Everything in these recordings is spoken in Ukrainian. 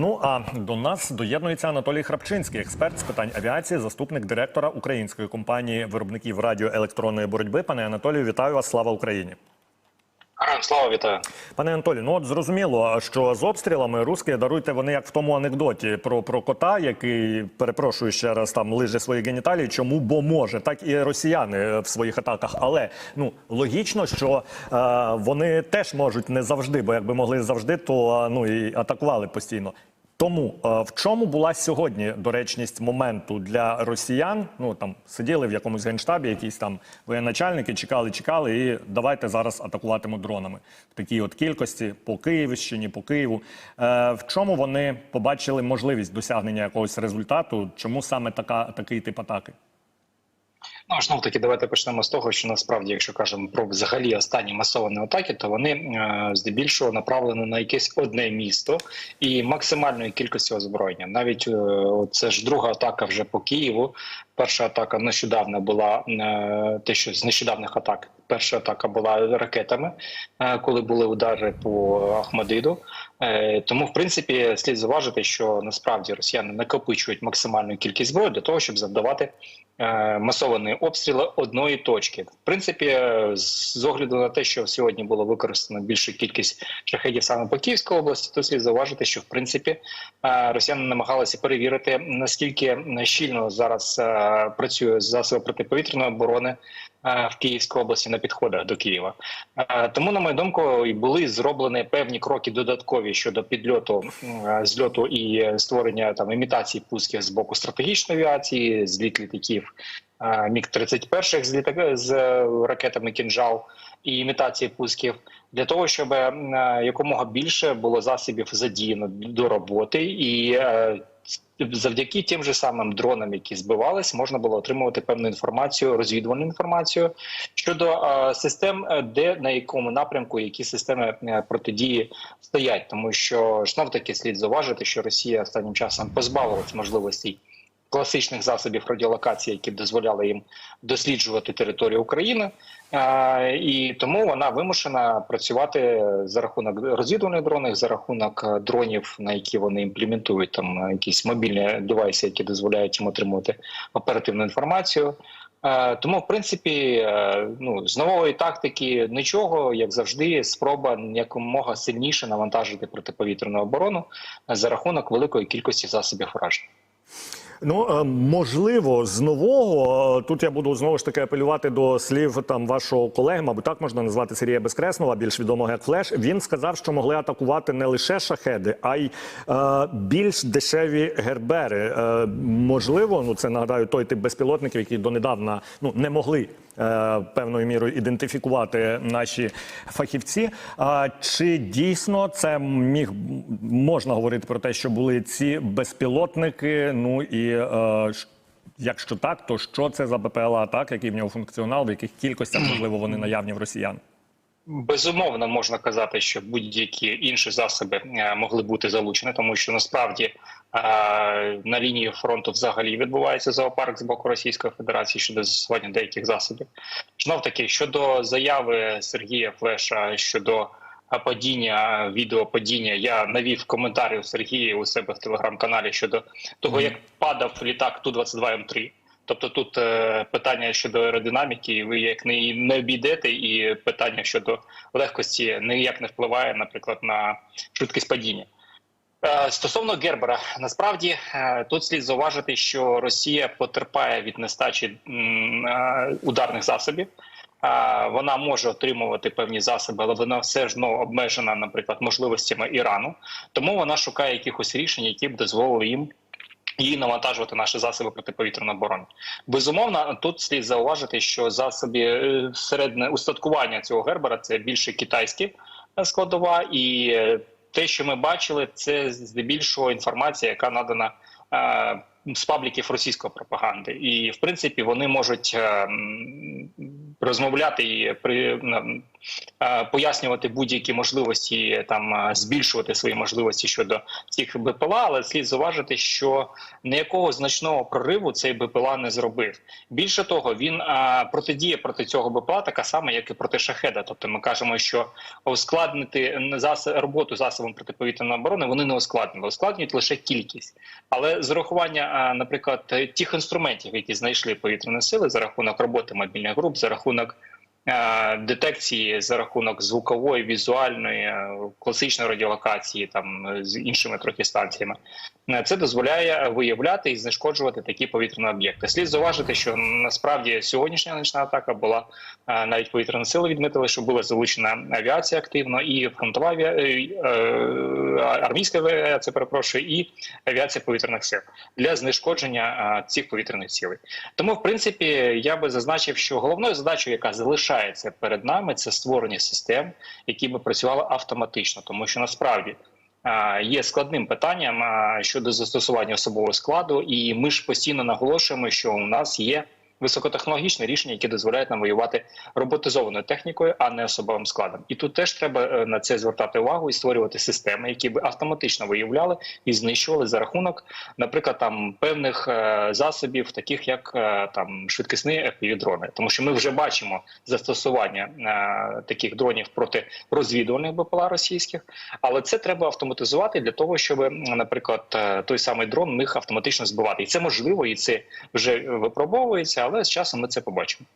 Ну а до нас доєднується Анатолій Храпчинський, експерт з питань авіації, заступник директора української компанії виробників радіоелектронної боротьби. Пане Анатолію, вітаю вас! Слава Україні! Слава вітаю. Пане Анатолію, ну от зрозуміло, що з обстрілами русські даруйте вони як в тому анекдоті про, про кота, який перепрошую ще раз там лиже свої геніталії. Чому бо може, так і росіяни в своїх атаках. Але ну логічно, що е, вони теж можуть не завжди, бо якби могли завжди, то ну і атакували постійно. Тому е, в чому була сьогодні доречність моменту для росіян? Ну там сиділи в якомусь генштабі, якісь там воєначальники, чекали, чекали, і давайте зараз атакуватимуть дронами в такій от кількості по Київщині, по Києву. Е, в чому вони побачили можливість досягнення якогось результату? Чому саме така такий тип атаки? Ну знов таки, давайте почнемо з того, що насправді, якщо кажемо про взагалі останні масовані атаки, то вони е, здебільшого направлені на якесь одне місто і максимальної кількості озброєння. Навіть е, це ж друга атака вже по Києву. Перша атака нещодавно була е, те, що з нещодавних атак. Перша атака була ракетами, е, коли були удари по Ахмадиду. Е, Тому, в принципі, слід зауважити, що насправді росіяни накопичують максимальну кількість зброї для того, щоб завдавати масовані обстріли одної точки. В принципі, з огляду на те, що сьогодні було використано більша кількість шахедів саме по Київській області, то слід зауважити, що в принципі росіяни намагалися перевірити наскільки щільно зараз е, працює засоби протиповітряної оборони е, в Київській області на підходах до Києва. Е, Тому, на мою думку, і були зроблені певні кроки додаткові щодо підльоту е, зльоту і створення там імітації пусків з боку стратегічної авіації, зліт літаків міг 31 з літак з ракетами кінжал і імітації пусків для того, щоб якомога більше було засобів задіяно до роботи і. Завдяки тим же самим дронам, які збивались, можна було отримувати певну інформацію, розвідувальну інформацію щодо систем, е, де на якому напрямку які системи е, протидії стоять, тому що знов таки слід зауважити, що Росія останнім часом позбавилась можливостей класичних засобів радіолокації, які б дозволяли їм досліджувати територію України, і тому вона вимушена працювати за рахунок розвідувальних дронів, за рахунок е, дронів, на які вони імплементують там е, якісь мобільні девайси, які дозволяють їм отримувати оперативну інформацію. Е, Тому, в принципі, ну з нової тактики нічого, як завжди, спроба якомога сильніше навантажити протиповітряну оборону за рахунок великої кількості засобів ураження. Ну е, можливо, з нового е, тут я буду знову ж таки апелювати до слів там вашого колеги, мабуть, так можна назвати Сергія Безкреснова, більш відомого як Флеш. Він сказав, що могли атакувати не лише шахеди, а й е, більш дешеві гербери. Е, можливо, ну це нагадаю той тип безпілотників, які донедавна ну не могли. Е, Певною мірою ідентифікувати наші фахівці. А чи дійсно це міг можна говорити про те, що були ці безпілотники? Ну і е, якщо так, то що це за БПЛА атак, який в нього функціонал, в яких кількостях можливо вони наявні в росіян? Безумовно, можна казати, що будь-які інші засоби е, могли бути залучені, тому що насправді е, на лінії фронту взагалі відбувається зоопарк з боку Російської Федерації щодо застосування деяких засобів. Знов таки щодо заяви Сергія Флеша щодо е, падіння відео падіння, я навів коментарі у Сергія у себе в телеграм-каналі щодо того, як падав літак Ту 22 М 3 Тобто тут е, питання щодо аеродинаміки, ви як не, не обійдете, і питання щодо легкості ніяк не впливає, наприклад, на швидкість падіння. Е, стосовно Гербера, насправді е, тут слід зауважити, що Росія потерпає від нестачі е, ударних засобів. Е, Вона може отримувати певні засоби, але вона все ж ну, обмежена, наприклад, можливостями Ірану. Тому вона шукає якихось рішень, які б дозволили їм і навантажувати наші засоби протиповітряної оборони. Безумовно, тут слід зауважити, що засоби е, середне устаткування цього гербера це більше китайські е, складова, і е, те, що ми бачили, це здебільшого інформація, яка надана. З пабліків російської пропаганди, і в принципі вони можуть розмовляти і при пояснювати будь-які можливості, там е, збільшувати свої можливості щодо цих БПЛА, але слід зауважити, що ніякого значного прориву цей БПЛА не зробив. Більше того, він е, протидіє проти цього БПЛА така сама, як і проти шахеда. Тобто, ми кажемо, що ускладнити роботу засобом протиповітряної оборони вони не ускладнили, ускладнюють лише кількість. Але з урахування, е, наприклад, тих інструментів, які знайшли повітряні сили за рахунок роботи мобільних груп, за рахунок е, детекції, за рахунок звукової, візуальної, е, класичної радіолокації, там е, з іншими трохи станціями, е, це дозволяє виявляти і знешкоджувати такі повітряні об'єкти. Слід зауважити, що насправді сьогоднішня нічна атака була е, навіть повітряні сили відмітили, що була залучена авіація активно, і фронтова е, е, армійська авіація, перепрошую, і авіація повітряних сил для знешкодження е, цих повітряних цілей. Тому, в принципі, я би зазначив, що головною задачою, яка залишається перед нами, це створення систем, які би працювали автоматично, тому що насправді. Є складним питанням щодо застосування особового складу, і ми ж постійно наголошуємо, що у нас є високотехнологічне рішення, яке дозволяють нам воювати роботизованою технікою, а не особовим складом. І тут теж треба е, на це звертати увагу і створювати системи, які би автоматично виявляли і знищували за рахунок, наприклад, там певних е, засобів, таких як е, там швидкісні FPV-дрони. тому що ми вже бачимо застосування таких дронів проти розвідувальних БПЛА російських, але це треба автоматизувати для того, щоб, наприклад, той самий дрон міг автоматично збивати, і це можливо, і це вже випробовується, але з часом ми це побачимо.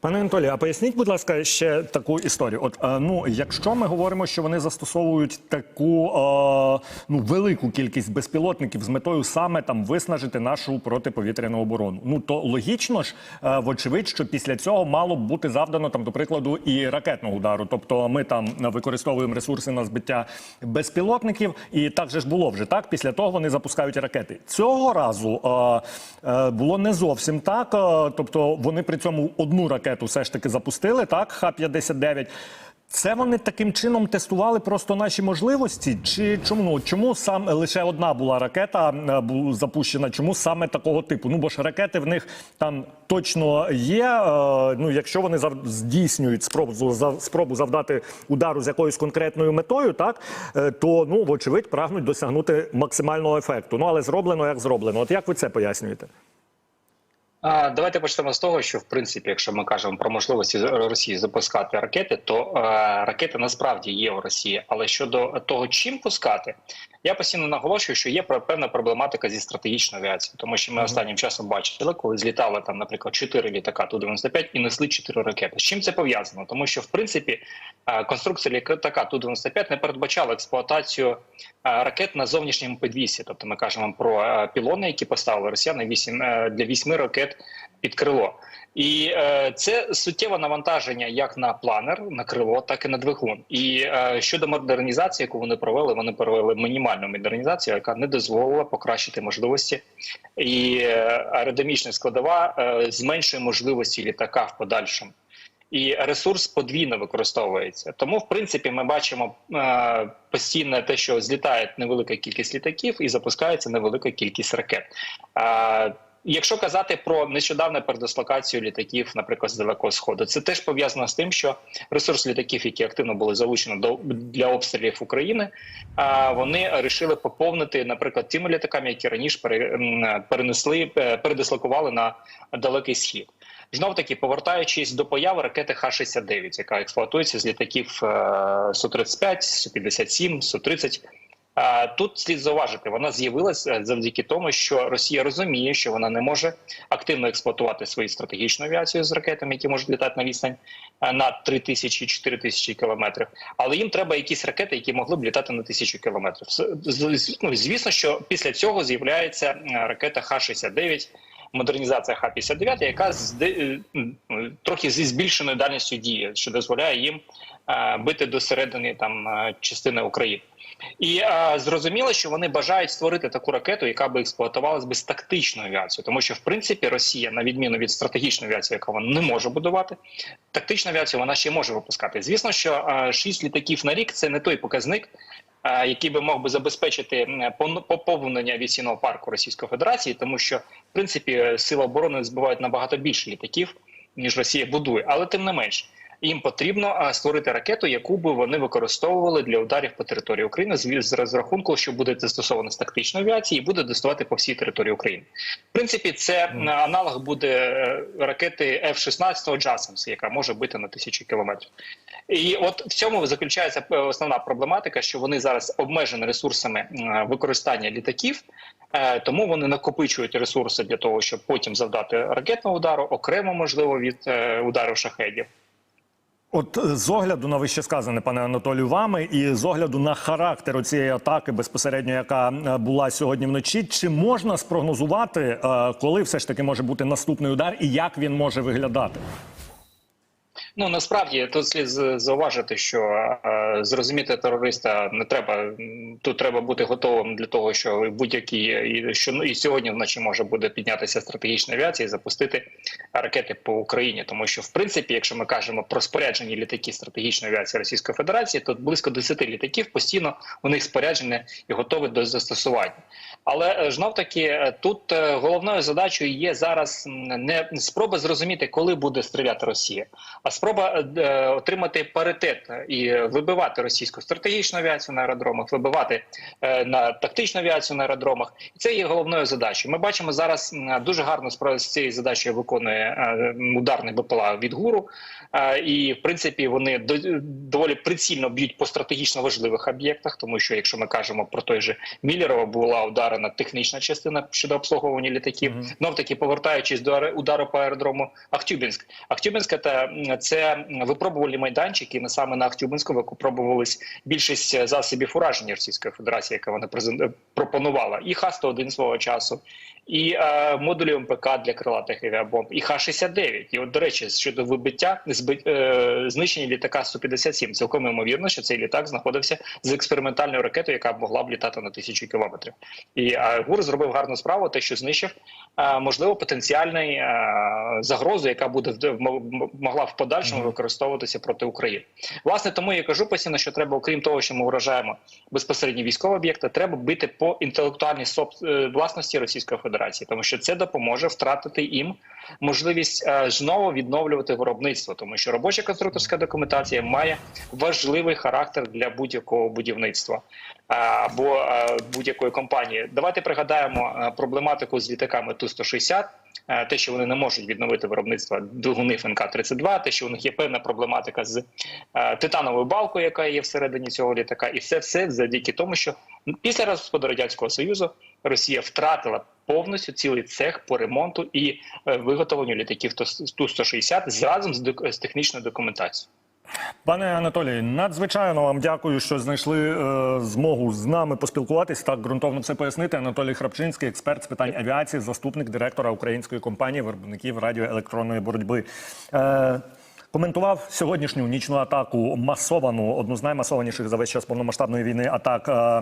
Пане Анатолію, а поясніть, будь ласка, ще таку історію. От е, ну, якщо ми говоримо, що вони застосовують таку е, ну велику кількість безпілотників з метою саме там виснажити нашу протиповітряну оборону, ну то логічно ж, е, вочевидь, що після цього мало б бути завдано там, до прикладу, і ракетного удару. Тобто, ми там використовуємо ресурси на збиття безпілотників, і так же ж було вже так. Після того вони запускають ракети. Цього разу е, е, було не зовсім так. Е, тобто, вони при цьому одну ракету все ж таки запустили, так, Х-59. Це вони таким чином тестували просто наші можливості? Чи чому чому сам лише одна була ракета е, запущена? Чому саме такого типу? Ну бо ж ракети в них там точно є. е, ну, якщо вони здійснюють спробу спробу завдати удару з якоюсь конкретною метою, так е, то ну вочевидь прагнуть досягнути максимального ефекту. Ну але зроблено як зроблено. От як ви це пояснюєте? Давайте почнемо з того, що в принципі, якщо ми кажемо про можливості Росії запускати ракети, то е, ракети насправді є у Росії. Але щодо того, чим пускати, я постійно наголошую, що є певна проблематика зі стратегічною авіацією, тому що ми останнім часом бачили, коли злітали там, наприклад, 4 літака Ту-95 і несли 4 ракети. З чим це пов'язано? Тому що в принципі е, конструкція літака Ту-95 не передбачала експлуатацію е, ракет на зовнішньому підвісі. Тобто ми кажемо про е, пілони, які поставили росіяни вісім е, для вісьми ракет під крило. І е, це суттєве навантаження як на планер, на крило, так і на двигун. І е, щодо модернізації, яку вони провели, вони провели мінімальну модернізацію, яка не дозволила покращити можливості. І е, аеродинамічна складова е, зменшує можливості літака в подальшому. І ресурс подвійно використовується. Тому, в принципі, ми бачимо е, постійно те, що злітає невелика кількість літаків і запускається невелика кількість ракет. Е, Якщо казати про нещодавну передислокацію літаків, наприклад, з далекого сходу, це теж пов'язано з тим, що ресурс літаків, які активно були залучені до для обстрілів України, а вони вирішили поповнити, наприклад, тими літаками, які раніше пере- перенесли, е, передислокували на далекий схід. Знов таки, повертаючись до появи ракети Х-69, яка експлуатується з літаків е, Су-35, Су-57, Су-30. Тут слід зауважити, вона з'явилася завдяки тому, що Росія розуміє, що вона не може активно експлуатувати свою стратегічну авіацію з ракетами, які можуть літати на відстань е, на 3 тисячі 4 тисячі кілометрів. Але їм треба якісь ракети, які могли б літати на тисячу кілометрів. Ну, звісно, що після цього з'являється е, ракета Х-69, модернізація Х-59, яка з е, трохи зі збільшеною дальністю дії, що дозволяє їм бити до середини там частини України. І е, зрозуміло, що вони бажають створити таку ракету, яка би експлуатувалась би з тактичною авіацією, тому що в принципі Росія, на відміну від стратегічної авіації, яку вона не може будувати, тактичну авіацію вона ще може випускати. Звісно, що е, 6 літаків на рік це не той показник. е, Який би мог би забезпечити поповнення авіаційного парку Російської Федерації, тому що в принципі сили оборони збивають набагато більше літаків, ніж Росія будує, але тим не менш. Їм потрібно створити ракету, яку би вони використовували для ударів по території України з, розрахунку, що буде застосовано з тактичної авіації і буде доставати по всій території України. В принципі, це аналог буде е, ракети F-16 Джасамс, яка може бити на тисячу кілометрів. І от в цьому заключається е, основна проблематика, що вони зараз обмежені ресурсами використання літаків. Е, Тому вони накопичують ресурси для того, щоб потім завдати ракетного удару, окремо можливо від е, удару шахедів. От е, з огляду на вище сказане, пане Анатолію, вами, і з огляду на характер цієї атаки, безпосередньо яка е, була сьогодні вночі, чи можна спрогнозувати, е, коли все ж таки може бути наступний удар і як він може виглядати? Ну насправді тут слід зауважити, що е, зрозуміти терориста не треба. Тут треба бути готовим для того, що будь-які і що ну, і сьогодні вночі може буде піднятися стратегічна авіація і запустити ракети по Україні. Тому що, в принципі, якщо ми кажемо про споряджені літаки стратегічної авіації Російської Федерації, то близько 10 літаків постійно у них споряджені і готові до застосування. Але знов таки тут е, головною задачею є зараз не спроба зрозуміти, коли буде стріляти Росія, а спроба е, отримати паритет і вибивати російську стратегічну авіацію на аеродромах, вибивати е, на тактичну авіацію на аеродромах. І це є головною задачею. Ми бачимо зараз дуже гарно справа з цією задачею виконує е, ударний БПЛА від гуру. Е, І в принципі вони до- доволі прицільно б'ють по стратегічно важливих об'єктах, тому що якщо ми кажемо про той же Міллерова, була ударена технічна частина щодо обслуговування літаків. Мгм. Знов таки повертаючись до удару по аеродрому Ахтюбінськ. Ахтюбінськ це, це випробувальні майданчики. і саме на Ахтюбінську випробувались більшість засобів ураження Російської Федерації, яка вона презент... пропонувала, і Х-101 свого часу, і е, модулі МПК для крилатих авіабомб, і Х-69. І от, до речі, щодо вибиття зби, е, знищення літака Су-57, цілком ймовірно, що цей літак знаходився з експериментальною ракетою, яка могла б літати на тисячу кілометрів. І е, ГУР зробив гарну справу, те, що знищив е, можливо потенціальний е, загрозу, яка буде в- могла в подальшому використовуватися проти України. Власне, тому я кажу постійно, що треба, окрім того, що ми вражаємо безпосередньо військові об'єкти, треба бити по інтелектуальній е, власності Російської Федерації, тому що це допоможе втратити їм можливість е, знову відновлювати виробництво, тому що робоча конструкторська документація має важливий характер для будь-якого будівництва е, або е, будь-якої компанії. Давайте пригадаємо проблематику з літаками Ту-160, е, те, що вони не можуть відновити виробництво двигунів НК-32, те, що у них є певна проблематика з е, титановою балкою, яка є всередині цього літака, і це все завдяки тому, що після розпаду радянського союзу Росія втратила повністю цілий цех по ремонту і е, виготовленню літаків Ту-160 разом з технічною документацією. Пане Анатолій, надзвичайно вам дякую, що знайшли е, змогу з нами поспілкуватись. Так ґрунтовно все пояснити. Анатолій Храпчинський, експерт з питань авіації, заступник директора української компанії виробників радіоелектронної боротьби. Е, Коментував сьогоднішню нічну атаку масовану, одну з наймасованіших за весь час повномасштабної війни атак. е,